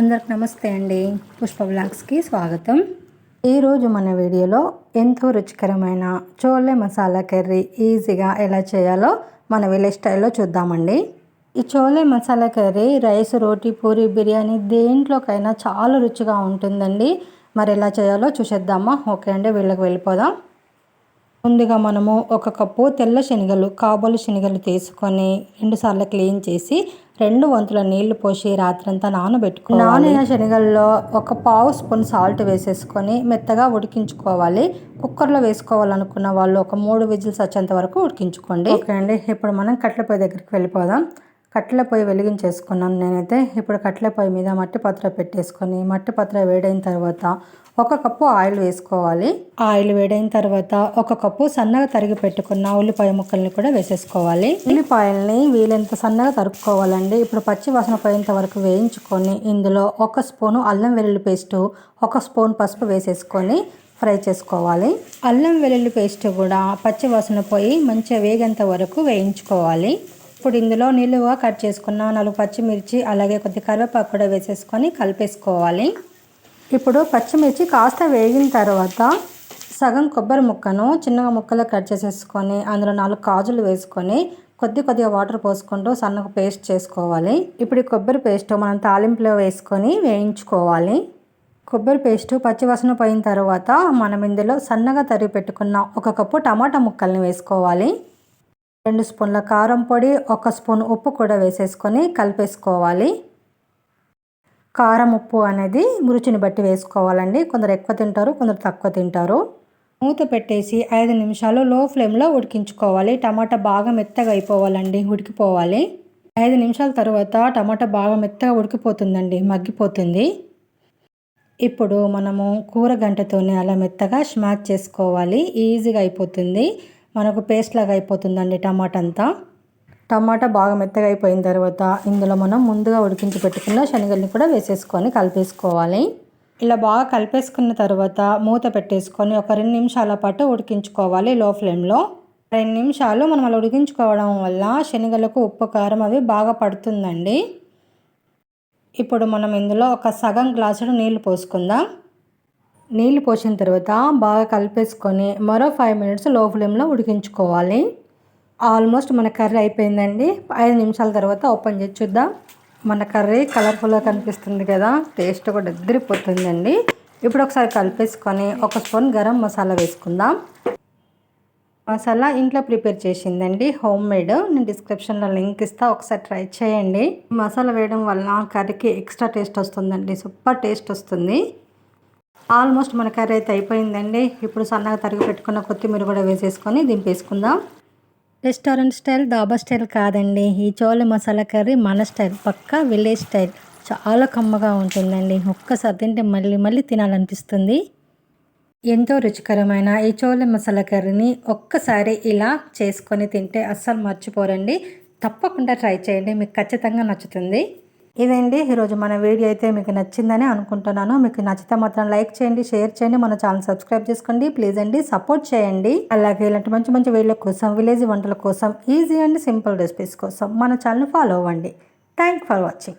అందరికి నమస్తే అండి. పుష్ప బ్లాగ్స్కి స్వాగతం. ఈరోజు మన వీడియోలో ఎంతో రుచికరమైన చోలే మసాలా కర్రీ ఈజీగా ఎలా చేయాలో మన విలేజ్ స్టైల్లో చూద్దామండి. ఈ చోలే మసాలా కర్రీ రైస్ రోటీ పూరి బిర్యానీ దేంట్లోకైనా చాలా రుచిగా ఉంటుందండి. మరి ఎలా చేయాలో చూసేద్దామా? ఓకే అండి వీళ్ళకి వెళ్ళిపోదాం. ముందుగా మనము ఒక కప్పు తెల్ల శనగలు కాబోలు శనగలు తీసుకొని రెండుసార్లు క్లీన్ చేసి రెండు వంతుల నీళ్ళు పోసి రాత్రంతా నానబెట్టుకో నానిన శనగల్లో ఒక పావు స్పూన్ సాల్ట్ వేసేసుకొని మెత్తగా ఉడికించుకోవాలి. కుక్కర్లో వేసుకోవాలనుకున్న వాళ్ళు ఒక మూడు విజిల్స్ వచ్చేంత వరకు ఉడికించుకోండి. ఓకే అండి ఇప్పుడు మనం కట్ల పొయ్యి దగ్గరికి వెళ్ళిపోదాం. కట్టెల పొయ్యి వెలిగించేసుకున్నాను నేనైతే. ఇప్పుడు కట్టెల పొయ్యి మీద మట్టి పత్ర పెట్టేసుకొని మట్టి పత్ర వేడైన తర్వాత ఒక కప్పు ఆయిల్ వేసుకోవాలి. ఆయిల్ వేడైన తర్వాత ఒక కప్పు సన్నగా తరిగి పెట్టుకున్న ఉల్లిపాయ ముక్కల్ని కూడా వేసేసుకోవాలి. ఉల్లిపాయల్ని వీలెంత సన్నగా తరుక్కోవాలండి. ఇప్పుడు పచ్చి వాసన పోయేంత వరకు వేయించుకొని ఇందులో ఒక స్పూను అల్లం వెల్లుల్లి పేస్టు ఒక స్పూన్ పసుపు వేసేసుకొని ఫ్రై చేసుకోవాలి. అల్లం వెల్లుల్లి పేస్ట్ కూడా పచ్చి వాసన పోయి మంచిగా వేగేంత వరకు వేయించుకోవాలి. ఇప్పుడు ఇందులో నిలువ కట్ చేసుకున్న నాలుగు పచ్చిమిర్చి అలాగే కొద్ది కరివేపాకు కూడా వేసేసుకొని కలిపేసుకోవాలి. ఇప్పుడు పచ్చిమిర్చి కాస్త వేగిన తర్వాత సగం కొబ్బరి ముక్కను చిన్నగా ముక్కలు కట్ చేసేసుకొని అందులో నాలుగు కాజులు వేసుకొని కొద్ది కొద్దిగా వాటర్ పోసుకుంటూ సన్నగా పేస్ట్ చేసుకోవాలి. ఇప్పుడు ఈ కొబ్బరి పేస్ట్ మనం తాలింపులో వేసుకొని వేయించుకోవాలి. కొబ్బరి పేస్టు పచ్చివాసన పోయిన తర్వాత మనం ఇందులో సన్నగా తరిగి పెట్టుకున్న ఒక కప్పు టమాటా ముక్కల్ని వేసుకోవాలి. రెండు స్పూన్ల కారం పొడి ఒక స్పూన్ ఉప్పు కూడా వేసేసుకొని కలిపేసుకోవాలి. కారం ఉప్పు అనేది రుచిని బట్టి వేసుకోవాలండి. కొందరు ఎక్కువ తింటారు కొందరు తక్కువ తింటారు. మూత పెట్టేసి ఐదు నిమిషాలు లో ఫ్లేమ్లో ఉడికించుకోవాలి. టమాటా బాగా మెత్తగా అయిపోవాలండి ఉడికిపోవాలి. ఐదు నిమిషాల తర్వాత టమాటా బాగా మెత్తగా ఉడికిపోతుందండి మగ్గిపోతుంది. ఇప్పుడు మనము కూర గంటతోనే అలా మెత్తగా స్మాచ్ చేసుకోవాలి. ఈజీగా అయిపోతుంది. మనకు పేస్ట్ లాగా అయిపోతుందండి టమాటా అంతా టమాటా బాగా మెత్తగా అయిపోయిన తర్వాత ఇందులో మనం ముందుగా ఉడికించి పెట్టుకున్న శనగల్ని కూడా వేసేసుకొని కలిపేసుకోవాలి. ఇలా బాగా కలిపేసుకున్న తర్వాత మూత పెట్టేసుకొని ఒక రెండు నిమిషాల పాటు ఉడికించుకోవాలి లో ఫ్లేమ్లో. రెండు నిమిషాలు మనం అలా ఉడికించుకోవడం వల్ల శనగలకు ఉప్పు కారం అవి బాగా పడుతుందండి. ఇప్పుడు మనం ఇందులో ఒక సగం గ్లాసుడు నీళ్ళు పోసుకుందాం. నీళ్ళు పోసిన తర్వాత బాగా కలిపేసుకొని మరో ఫైవ్ మినిట్స్లో ఫ్లేమ్లో ఉడికించుకోవాలి. ఆల్మోస్ట్ మన కర్రీ అయిపోయిందండి. ఐదు నిమిషాల తర్వాత ఓపెన్ చేసి చూద్దాం. మన కర్రీ కలర్ఫుల్గా కనిపిస్తుంది కదా టేస్ట్ కూడా ఎదిరిపోతుందండి. ఇప్పుడు ఒకసారి కలిపేసుకొని ఒక స్పూన్ గరం మసాలా వేసుకుందాం. మసాలా ఇంట్లో ప్రిపేర్ చేసిందండి హోమ్ మేడ్ నేను డిస్క్రిప్షన్లో లింక్ ఇస్తా ఒకసారి ట్రై చేయండి. మసాలా వేయడం వల్ల కర్రీకి ఎక్స్ట్రా టేస్ట్ వస్తుందండి సూపర్ టేస్ట్ వస్తుంది. ఆల్మోస్ట్ మన కర్రీ అయితే అయిపోయిందండి. ఇప్పుడు సన్నగా తరిగి పెట్టుకున్న కొత్తిమీర కూడా వేసేసుకొని దింపేసుకుందాం. రెస్టారెంట్ స్టైల్ దాబా స్టైల్ కాదండి. ఈ చోళ మసాలా కర్రీ మన స్టైల్ పక్కా విలేజ్ స్టైల్. చాలా కమ్మగా ఉంటుందండి. ఒక్కసారి తింటే మళ్ళీ మళ్ళీ తినాలనిపిస్తుంది. ఎంతో రుచికరమైన ఈ చోళ మసాలా కర్రీని ఒక్కసారి ఇలా చేసుకొని తింటే అస్సలు మర్చిపోరండి. తప్పకుండా ట్రై చేయండి. మీకు ఖచ్చితంగా నచ్చుతుంది. ఇదండి. ఈరోజు మన వీడియో అయితే మీకు నచ్చిందని అనుకుంటున్నాను. మీకు నచ్చితే మాత్రం లైక్ చేయండి షేర్ చేయండి మన ఛానల్ సబ్స్క్రైబ్ చేసుకోండి. ప్లీజ్ అండి సపోర్ట్ చేయండి. అలాగే ఇలాంటి మంచి మంచి వీడియో కోసం విలేజ్ వంటల కోసం ఈజీ అండ్ సింపుల్ రెసిపీస్ కోసం మన ఛానల్ ఫాలో అవ్వండి. Thank for watching.